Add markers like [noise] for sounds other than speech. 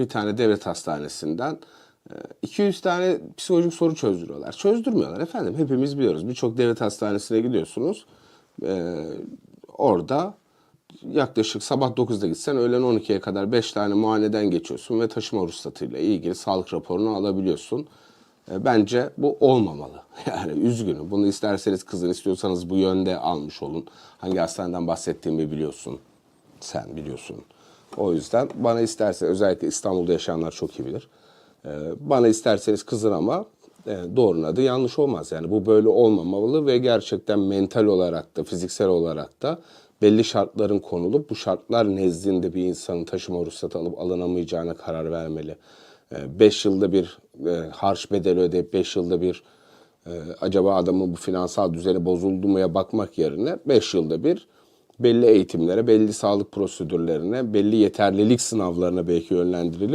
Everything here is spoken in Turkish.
bir tane devlet hastanesinden e, 200 tane psikolojik soru çözdürüyorlar. Çözdürmüyorlar efendim. Hepimiz biliyoruz. Birçok devlet hastanesine gidiyorsunuz. E, orada yaklaşık sabah 9'da gitsen öğlen 12'ye kadar 5 tane muayeneden geçiyorsun ve taşıma ruhsatıyla ilgili sağlık raporunu alabiliyorsun. E, Bence bu olmamalı. [laughs] Yani üzgünüm. Bunu isterseniz kızın istiyorsanız bu yönde almış olun. Hangi hastaneden bahsettiğimi biliyorsun. Sen biliyorsun. O yüzden bana isterse özellikle İstanbul'da yaşayanlar çok iyi bilir. E, Bana isterseniz kızın ama e, doğrunun adı yanlış olmaz. Yani bu böyle olmamalı ve gerçekten mental olarak da fiziksel olarak da belli şartların konulup bu şartlar nezdinde bir insanın taşıma ruhsatı alıp alınamayacağına karar vermeli. 5 yılda bir e, harç bedeli ödeyip 5 yılda bir e, acaba adamın bu finansal düzeni bozuldu muya bakmak yerine 5 yılda bir belli eğitimlere, belli sağlık prosedürlerine, belli yeterlilik sınavlarına belki yönlendirilip